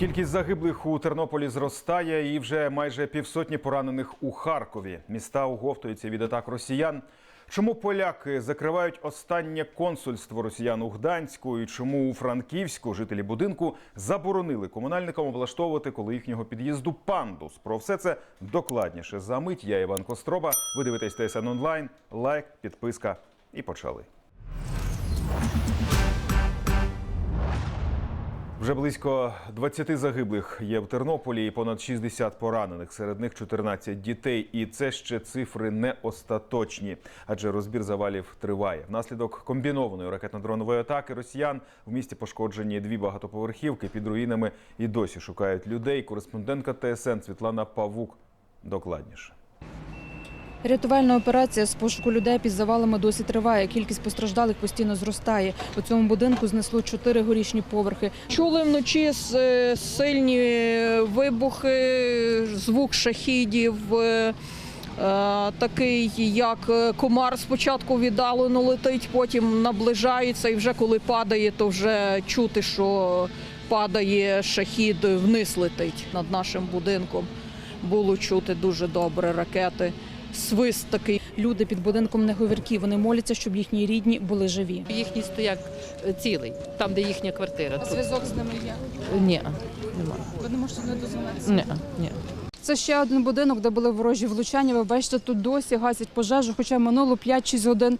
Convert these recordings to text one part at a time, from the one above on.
Кількість загиблих у Тернополі зростає і вже майже півсотні поранених у Харкові. Міста оговтуються від атак росіян. Чому поляки закривають останнє консульство росіян у Гданську? І чому у Франківську жителі будинку заборонили комунальникам облаштовувати коло їхнього під'їзду пандус? Про все це докладніше за мить. Я Іван Костроба. Ви дивитесь ТСН онлайн. Лайк, підписка і почали. Вже близько 20 загиблих є в Тернополі і понад 60 поранених. Серед них 14 дітей. І це ще цифри не остаточні, адже розбір завалів триває. Внаслідок комбінованої ракетно-дронової атаки росіян в місті пошкоджені дві багатоповерхівки під руїнами і досі шукають людей. Кореспондентка ТСН Світлана Павук докладніше. Рятувальна операція з пошуку людей під завалами досі триває. Кількість постраждалих постійно зростає. У цьому будинку знесло чотири горішні поверхи. Чули вночі е, сильні вибухи, звук шахідів. е, е, Такий, як е, комар спочатку віддалено летить, потім наближається, і вже коли падає, то вже чути, що падає шахід, вниз летить над нашим будинком. Було чути дуже добре ракети. Свист такий. Люди під будинком не говірки. Вони моляться, щоб їхні рідні були живі. Їхній стояк цілий, там, де їхня квартира. А Зв'язок з ними є. Ні, немає. Ви не можете не дозвонитися. Ні, ні. Це ще один будинок, де були ворожі влучання. Ви бачите, тут досі гасять пожежу, хоча минуло 5-6 годин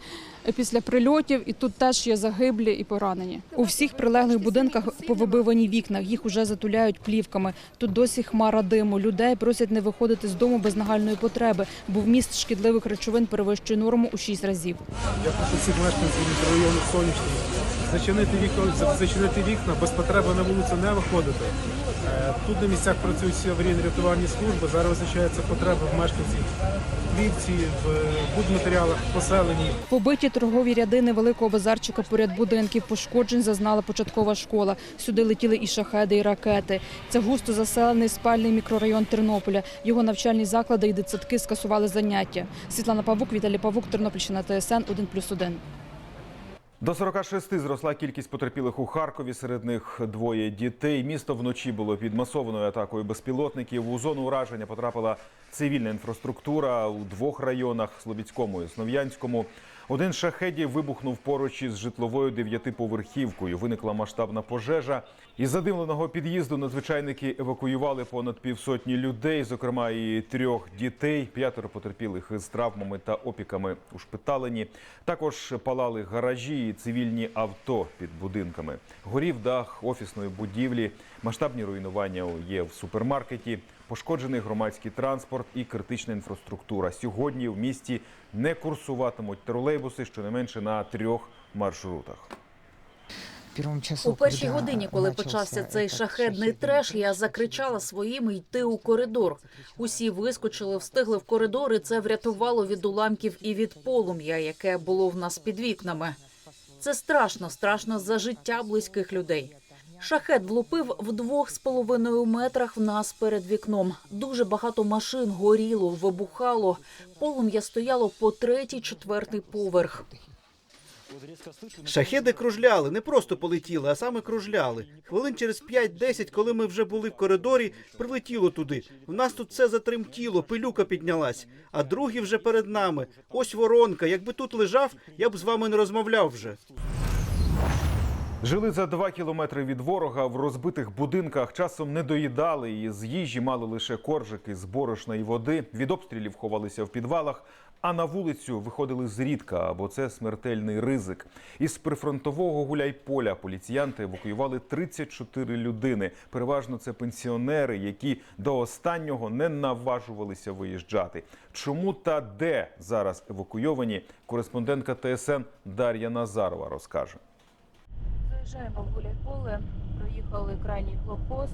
після прильотів, і тут теж є загиблі і поранені. У всіх прилеглих будинках повибивані вікна, їх уже затуляють плівками. Тут досі хмара диму. Людей просять не виходити з дому без нагальної потреби, бо вміст шкідливих речовин перевищує норму у 6 разів. Я прошу всіх мешканців мікрорайону Сонячний зачинити вікна, зачинити вікна, без потреби на вулицю не виходити. Е, Тут на місцях працюють всі аварійні рятувальні служби. Зараз визначається потреба в мешканців в плівці, в будматеріалах, в поселенні. Побиті торгові ряди невеликого базарчика поряд будинків пошкоджень зазнала початкова школа. Сюди летіли і шахеди, і ракети. Це густо заселений спальний мікрорайон Тернополя. Його навчальні заклади і дитсадки скасували заняття. Світлана Павук, Віталій Павук, Тернопільщина ТСН 1+,1. До 46 зросла кількість потерпілих у Харкові. Серед них двоє дітей. Місто вночі було під масованою атакою безпілотників. У зону ураження потрапила цивільна інфраструктура у двох районах Слобідському і Слов'янському. Один з шахедів вибухнув поруч із житловою дев'ятиповерхівкою. Виникла масштабна пожежа. Із задимленого під'їзду надзвичайники евакуювали понад півсотні людей, зокрема і трьох дітей. П'ятеро потерпілих із травмами та опіками ушпиталені. Також палали гаражі і цивільні авто під будинками. Горів дах офісної будівлі. Масштабні руйнування є в супермаркеті. Пошкоджений громадський транспорт і критична інфраструктура. Сьогодні в місті не курсуватимуть тролейбуси щонайменше на трьох маршрутах. У першій годині, коли почався цей шахедний треш, я закричала своїм йти у коридор. Усі вискочили, встигли в коридор, і це врятувало від уламків і від полум'я, яке було в нас під вікнами. Це страшно, страшно за життя близьких людей. Шахет влупив в двох з половиною метрах в нас перед вікном. Дуже багато машин горіло, вибухало. Полум'я стояло по третій, четвертий поверх. Шахеди кружляли, не просто полетіли, а саме кружляли. Хвилин через 5-10, коли ми вже були в коридорі, прилетіло туди. В нас тут все затремтіло, пилюка піднялась, а другі вже перед нами. Ось воронка. Якби тут лежав, я б з вами не розмовляв вже. Жили за два кілометри від ворога в розбитих будинках. Часом не доїдали і з їжі мали лише коржики з борошна і води. Від обстрілів ховалися в підвалах, а на вулицю виходили зрідка, бо це смертельний ризик. Із прифронтового гуляйполя поліціянти евакуювали 34 людини. Переважно це пенсіонери, які до останнього не наважувалися виїжджати. Чому та де зараз евакуйовані? Кореспондентка ТСН Дар'я Назарова розкаже. Заїжджаємо в Гуляйполе, проїхали крайній блокпост,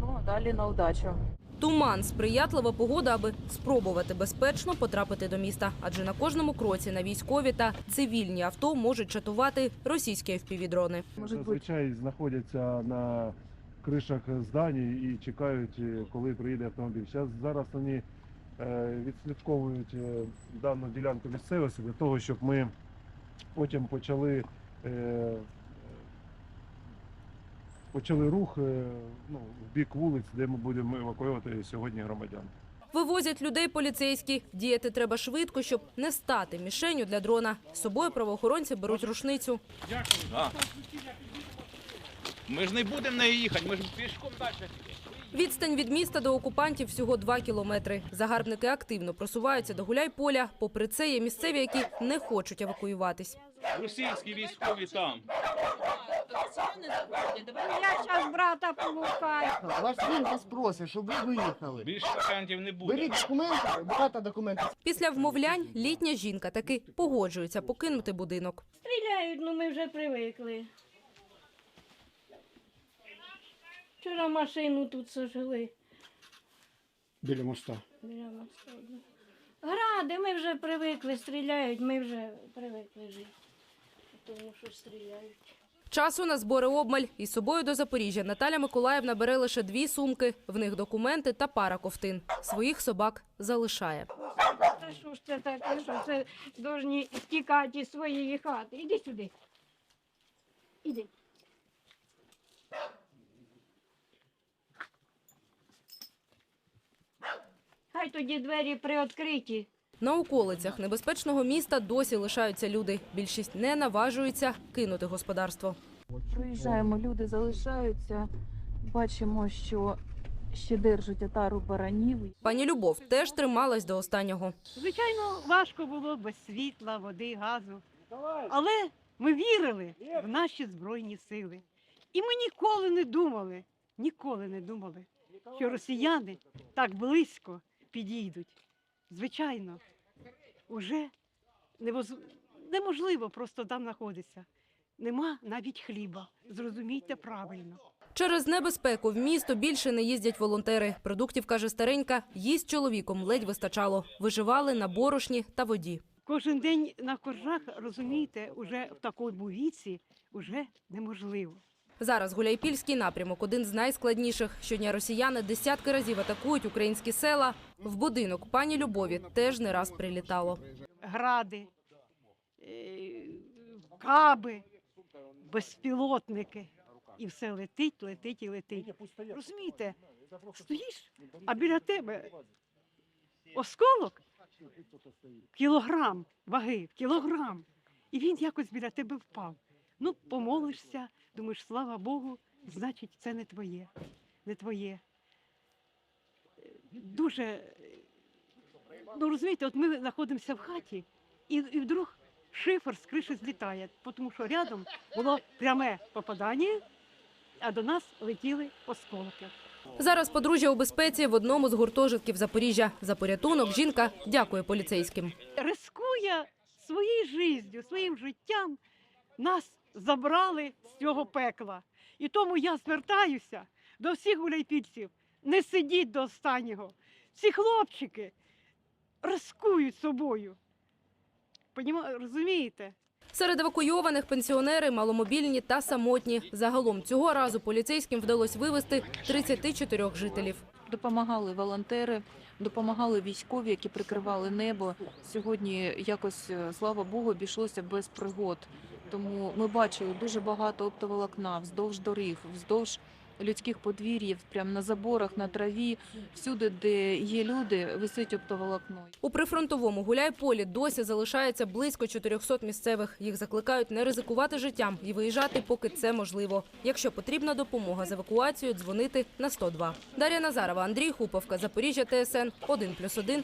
ну а далі на удачу. Туман сприятлива погода, аби спробувати безпечно потрапити до міста. Адже на кожному кроці на військові та цивільні авто можуть чатувати російські FPV-дрони. Зазвичай знаходяться на кришах здані і чекають, е, коли приїде автомобіль. Зараз, зараз вони е, відслідковують е, дану ділянку місцевості для того, щоб ми потім почали почали рух е, ну, в бік вулиць, де ми будемо евакуювати сьогодні громадян. Вивозять людей поліцейські. Діяти треба швидко, щоб не стати мішенью для дрона. З собою правоохоронці беруть рушницю. Ми ж не будемо нею їхати, ми ж пішком далі. Відстань від міста до окупантів всього два кілометри. Загарбники активно просуваються до гуляйполя. Попри це, є місцеві, які не хочуть евакуюватись. Російські військові там. Я зараз брата полукаю. Ваш син вас просить, щоб ви виїхали. Більше вакантів не буде. Беріть документи, багато документів. Після вмовлянь літня жінка таки погоджується покинути будинок. Стріляють, ну ми вже привикли. Вчора машину тут сожгли. Біля моста. Біля моста. Гради, ми вже привикли, стріляють, ми вже привикли жити. Тому що стріляють. Часу на збори обмаль. Із собою до Запоріжжя Наталя Миколаївна бере лише дві сумки. В них документи та пара ковтин. Своїх собак залишає. Та що ж це таке, що це повинні тікати із своєї хати. Іди сюди. Іди. Хай тоді двері приоткриті. На околицях небезпечного міста досі лишаються люди. Більшість не наважується кинути господарство. Проїжджаємо, люди залишаються. Бачимо, що ще держать отару баранів. Пані Любов теж трималась до останнього. Звичайно, важко було без світла, води, газу. Але ми вірили в наші збройні сили. І ми ніколи не думали, ніколи не думали, що росіяни так близько підійдуть. Звичайно, уже невоз- неможливо просто там знаходитися. Нема навіть хліба. Зрозумійте правильно. Через небезпеку в місто більше не їздять волонтери. Продуктів, каже старенька, їсть чоловіком ледь вистачало. Виживали на борошні та воді. Кожен день на коржах, розумієте, уже в такому віці вже неможливо. Зараз Гуляйпільський напрямок один з найскладніших. Щодня росіяни десятки разів атакують українські села. В будинок пані Любові теж не раз прилітало. Гради, е, каби, безпілотники. І все летить, летить і летить. Розумієте, стоїш, а біля тебе осколок кілограм ваги, кілограм. І він якось біля тебе впав. Ну, помолишся, думаєш, слава Богу, значить, це не твоє, не твоє. Дуже, ну розумієте, от ми знаходимося в хаті, і, і вдруг шифер з криші злітає, тому що рядом було пряме попадання, а до нас летіли осколки. Зараз подружжя у безпеці в одному з гуртожитків Запоріжжя. За порятунок жінка дякує поліцейським. Рискує своєю життю, своїм життям, нас забрали з цього пекла. І тому я звертаюся до всіх гуляйпільців, не сидіть до останнього. Ці хлопчики рискують собою. Поніма- Розумієте? Серед евакуйованих пенсіонери, маломобільні та самотні. Загалом цього разу поліцейським вдалося вивезти 34 жителів. Допомагали волонтери, допомагали військові, які прикривали небо. Сьогодні якось, е, слава Богу, обійшлося без пригод. Тому ми бачили дуже багато оптоволокна вздовж доріг, вздовж людських подвір'їв, прямо на заборах, на траві, всюди, де є люди, висить оптоволокно. У прифронтовому гуляйполі досі залишається близько 400 місцевих. Їх закликають не ризикувати життям і виїжджати, поки це можливо. Якщо потрібна допомога з евакуацією, дзвонити на 102. Дар'я Назарова, Андрій Хуповка, Запоріжжя, ТСН 1+,1.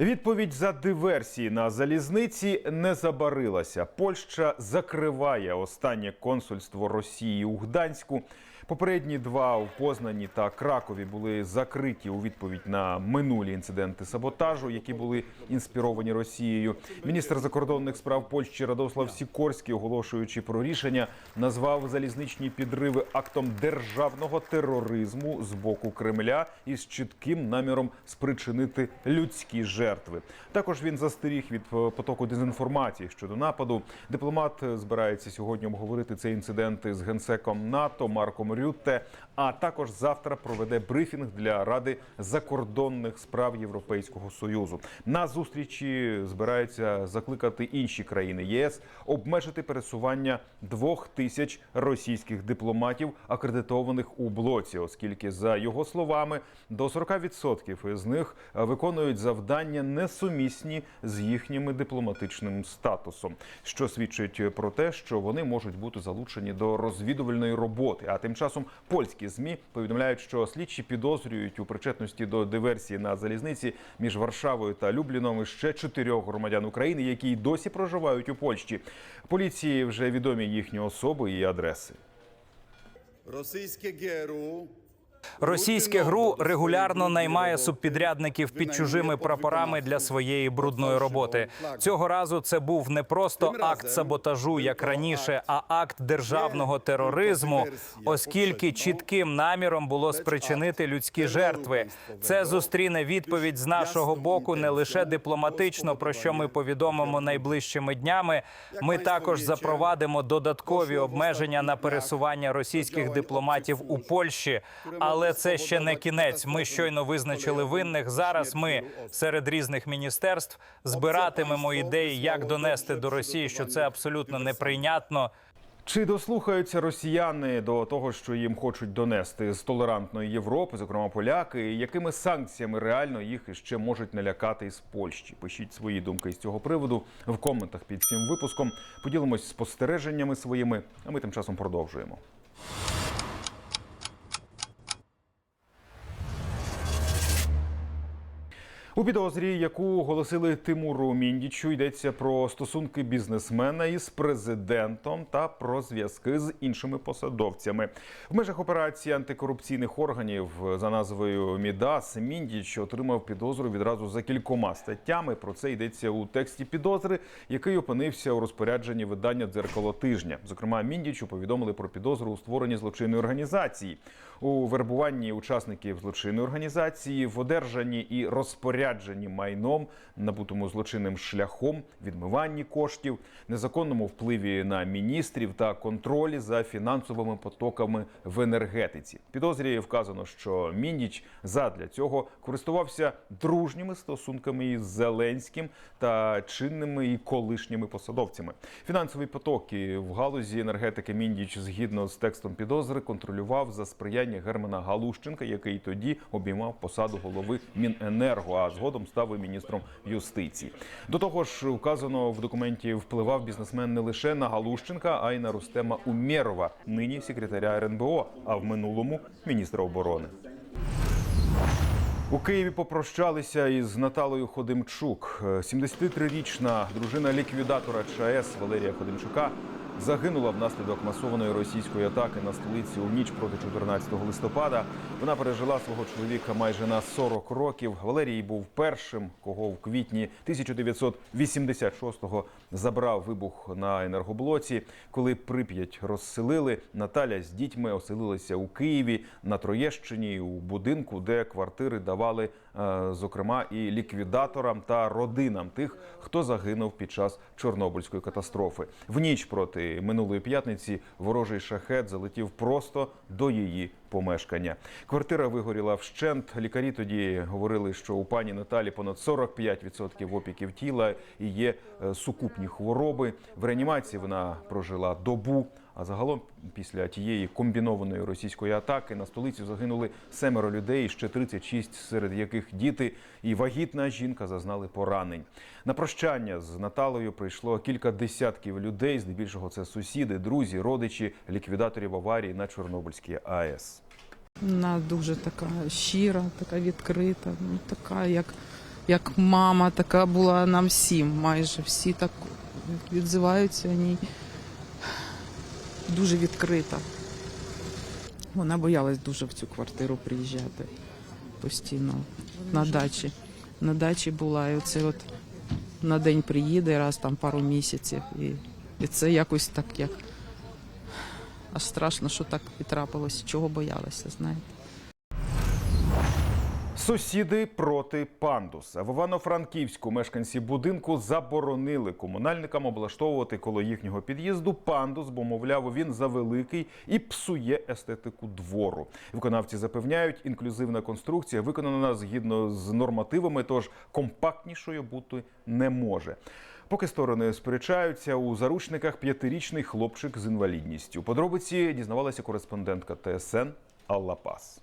Відповідь за диверсії на залізниці не забарилася. Польща закриває останнє консульство Росії у Гданську. Попередні два у Познані та Кракові були закриті у відповідь на минулі інциденти саботажу, які були інспіровані Росією. Міністр закордонних справ Польщі Радослав Сікорський, оголошуючи про рішення, назвав залізничні підриви актом державного тероризму з боку Кремля із чітким наміром спричинити людські жертви. Також він застеріг від е, потоку дезінформації щодо нападу. Дипломат збирається сьогодні обговорити цей інцидент з генсеком НАТО Марком Рютте. А також завтра проведе брифінг для Ради закордонних справ Європейського союзу. На зустрічі збирається закликати інші країни ЄС обмежити пересування двох тисяч російських дипломатів, акредитованих у блоці, оскільки за його словами до 40% із них виконують завдання несумісні з їхнім дипломатичним статусом, що свідчить про те, що вони можуть бути залучені до розвідувальної роботи. А тим часом польські змі повідомляють, що слідчі підозрюють у причетності до диверсії на залізниці між Варшавою та Любліном ще чотирьох громадян України, які й досі проживають у Польщі. Поліції вже відомі їхні особи і адреси. Російське ГРУ Російське ГРУ регулярно наймає субпідрядників під чужими прапорами для своєї брудної роботи. Цього разу це був не просто акт саботажу, як раніше, а акт державного тероризму, оскільки чітким наміром було спричинити людські жертви. Це зустріне відповідь з нашого боку не лише дипломатично, про що ми повідомимо найближчими днями. Ми також запровадимо додаткові обмеження на пересування російських дипломатів у Польщі. Але це ще не кінець. Ми щойно визначили винних. Зараз ми серед різних міністерств збиратимемо ідеї, як донести до Росії, що це абсолютно неприйнятно. Чи дослухаються росіяни до того, що їм хочуть донести з толерантної Європи, зокрема поляки, і якими санкціями реально їх іще можуть налякати із Польщі? Пишіть свої думки з цього приводу в коментах під цим випуском. Поділимось спостереженнями своїми, а ми тим часом продовжуємо. У підозрі, яку оголосили Тимуру Міндічу, йдеться про стосунки бізнесмена із президентом та про зв'язки з іншими посадовцями. В межах операції антикорупційних органів за назвою Мідас Міндіч отримав підозру відразу за кількома статтями. Про це йдеться у тексті підозри, який опинився у розпорядженні видання дзеркало тижня. Зокрема, Міндічу повідомили про підозру у створенні злочинної організації, у вербуванні учасників злочинної організації, в одержанні і розпорядженні майном, набутому злочинним шляхом, відмиванні коштів, незаконному впливі на міністрів та контролі за фінансовими потоками в енергетиці. Підозрі вказано, що Міндіч задля цього користувався дружніми стосунками із Зеленським та чинними і колишніми посадовцями. Фінансові потоки в галузі енергетики Міндіч згідно з текстом підозри контролював за сприяння Германа Галущенка, який тоді обіймав посаду голови Міненерго, а згодом став і міністром юстиції. До того ж, вказано в документі впливав бізнесмен не лише на Галущенка, а й на Рустема Умєрова, нині секретаря РНБО, а в минулому міністра оборони. У Києві попрощалися із Наталою Ходимчук. Е, 73-річна дружина ліквідатора ЧАЕС Валерія Ходимчука загинула внаслідок масованої російської атаки на столицю у ніч проти 14 листопада. Вона пережила свого чоловіка майже на 40 років. Валерій був першим, кого в квітні 1986-го забрав вибух на енергоблоці. Коли Прип'ять розселили, Наталя з дітьми оселилася у Києві на Троєщині у будинку, де квартири давали, е, зокрема, і ліквідаторам та родинам тих, хто загинув під час Чорнобильської катастрофи. В ніч проти минулої п'ятниці ворожий шахет залетів просто до її помешкання. Квартира вигоріла вщент. Лікарі тоді говорили, що у пані Наталі понад 45% опіків тіла і є е, сукупні хвороби. В реанімації вона прожила добу. А загалом, після тієї комбінованої російської атаки на столицю загинули семеро людей, ще 36, серед яких діти і вагітна жінка зазнали поранень. На прощання з Наталою прийшло кілька десятків людей. Здебільшого це сусіди, друзі, родичі ліквідаторів аварії на Чорнобильській АЕС. Вона дуже така щира, така відкрита, ну така, як, як мама, така була нам всім. Майже всі так відзиваються о ній. Дуже відкрита. Вона боялась дуже в цю квартиру приїжджати постійно на дачі. На дачі була, і оце от на день приїде раз там пару місяців. І, і це якось так як. Аж страшно, що так і трапилось, чого боялася, знаєте. Сусіди проти пандуса в Івано-Франківську мешканці будинку заборонили комунальникам облаштовувати коло їхнього під'їзду пандус, бо мовляв, він завеликий і псує естетику двору. Виконавці запевняють, інклюзивна конструкція виконана згідно з нормативами, тож компактнішою бути не може. Поки сторони сперечаються, у заручниках п'ятирічний хлопчик з інвалідністю. Подробиці дізнавалася кореспондентка ТСН Алла Пас.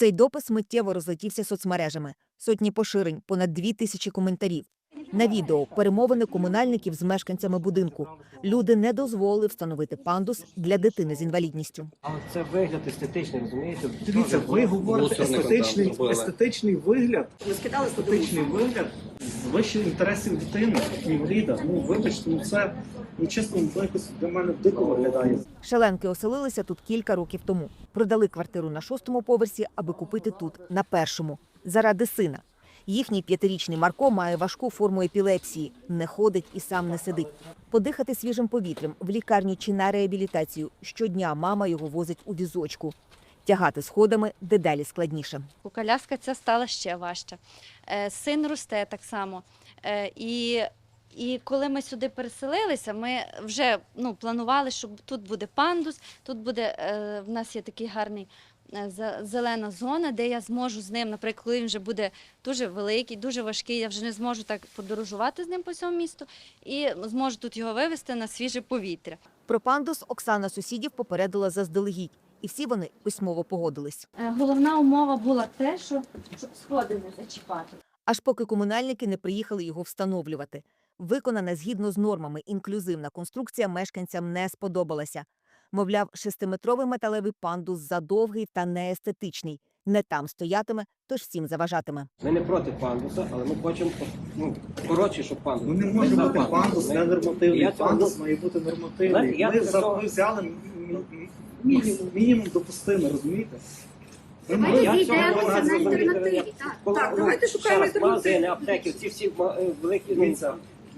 Цей допис миттєво розлетівся соцмережами. Сотні поширень, понад дві тисячі коментарів. На відео перемовини комунальників з мешканцями будинку. Люди не дозволили встановити пандус для дитини з інвалідністю. Це вигляд естетичний, розумієте? Дивіться, ви говорите естетичний, естетичний. вигляд, естетичний вигляд з вищих інтересів дитини, інваліда. Ну вибачте, ну це ну чесно, ну, якось для мене дико виглядає. Шаленки оселилися тут кілька років тому. Продали квартиру на шостому поверсі, аби купити тут на першому. Заради сина. Їхній п'ятирічний Марко має важку форму епілепсії, не ходить і сам не сидить. Подихати свіжим повітрям в лікарню чи на реабілітацію щодня мама його возить у візочку. Тягати сходами дедалі складніше. У Коляска ця стала ще важче. Син росте так само. Е, І, і коли ми сюди переселилися, ми вже ну, планували, що тут буде пандус, тут буде е, в нас є такий гарний. Е, зе- Зелена зона, де я зможу з ним, наприклад, коли він вже буде дуже великий, дуже важкий, я вже не зможу так подорожувати з ним по всьому місту і зможу тут його вивезти на свіже повітря. Про пандус Оксана сусідів попередила заздалегідь, і всі вони письмово погодились. Е, Головна умова була те, що щоб сходи не зачіпати. Аж поки комунальники не приїхали його встановлювати. Виконана згідно з нормами інклюзивна конструкція мешканцям не сподобалася. Мовляв, шестиметровий металевий пандус задовгий та неестетичний. Не там стоятиме, тож всім заважатиме. Ми не проти пандуса, але ми хочемо ну, коротше, щоб пандус. Ну не може бути пандус, Ми- не нормативний. Я Пандус має бути нормативний. Я Ми, за- ми взяли мінімум, мінімум допустимий, розумієте? Ми Я можемо цього не цього знаю, зробити. зробити. Коли, ну, Магазини, аптеки, ці всі е, великі, ну,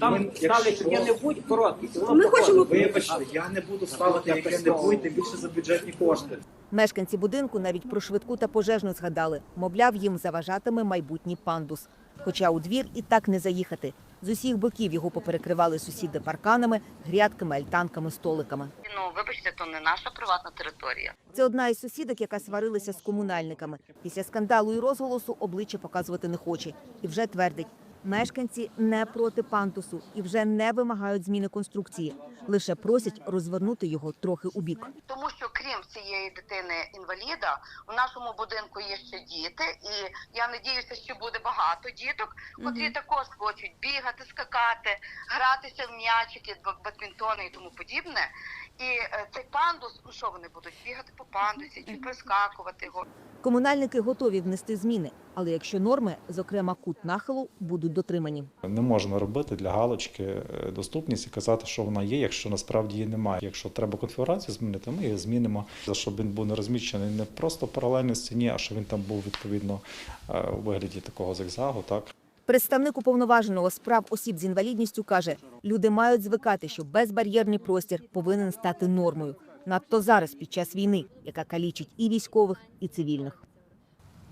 там ми- ставлять яке-небудь коротке. воно проходить. Вибачте, я не буду ставити Я яке-небудь, тим більше за бюджетні кошти. Мешканці будинку навіть про швидку та пожежну згадали. Мовляв, їм заважатиме майбутній пандус. Хоча у двір і так не заїхати. З усіх боків його поперекривали сусіди парканами, грядками, альтанками, столиками. Ну, вибачте, то не наша приватна територія. Це одна із сусідок, яка сварилася з комунальниками. Після скандалу і розголосу обличчя показувати не хоче. І вже твердить, мешканці не проти пандусу і вже не вимагають зміни конструкції. Лише просять розвернути його трохи у бік. Тому що крім цієї дитини інваліда, у нашому будинку є ще діти, і я надіюся, що буде багато діток, котрі також хочуть бігати, скакати, гратися в м'ячики, бадмінтони і тому подібне. І е, цей пандус, ну що вони будуть бігати по пандусі чи прискакувати його? Комунальники готові внести зміни, але якщо норми, зокрема кут нахилу, будуть дотримані. Не можна робити для галочки е, доступність і казати, що вона є, якщо насправді її немає. Якщо треба конфігурацію змінити, ми її змінимо, щоб він був не розміщений не просто паралельно стіні, а щоб він там був відповідно е, у вигляді такого зигзагу. Так Представник уповноваженого з прав осіб з інвалідністю каже, люди мають звикати, що безбар'єрний простір повинен стати нормою. Надто зараз під час війни, яка калічить і військових, і цивільних.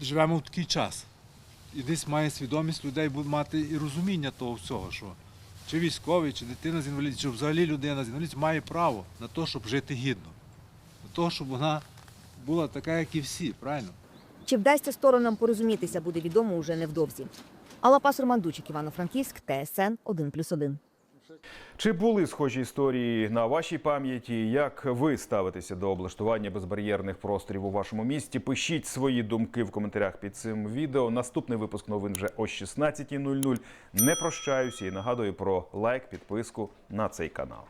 живемо в такий час. І десь має свідомість людей мати і розуміння того всього, що чи військовий, чи дитина з інвалідністю, чи взагалі людина з інвалідністю має право на те, щоб жити гідно. На те, щоб вона була така, як і всі, правильно? Чи вдасться сторонам порозумітися, буде відомо уже невдовзі. Алапас Романдучик, Івано-Франківськ, ТСН 1+,1. Чи були схожі історії на вашій пам'яті? Як ви ставитеся до облаштування безбар'єрних просторів у вашому місті? Пишіть свої думки в коментарях під цим відео. Наступний випуск новин вже о 16.00. Не прощаюся і нагадую про лайк, підписку на цей канал.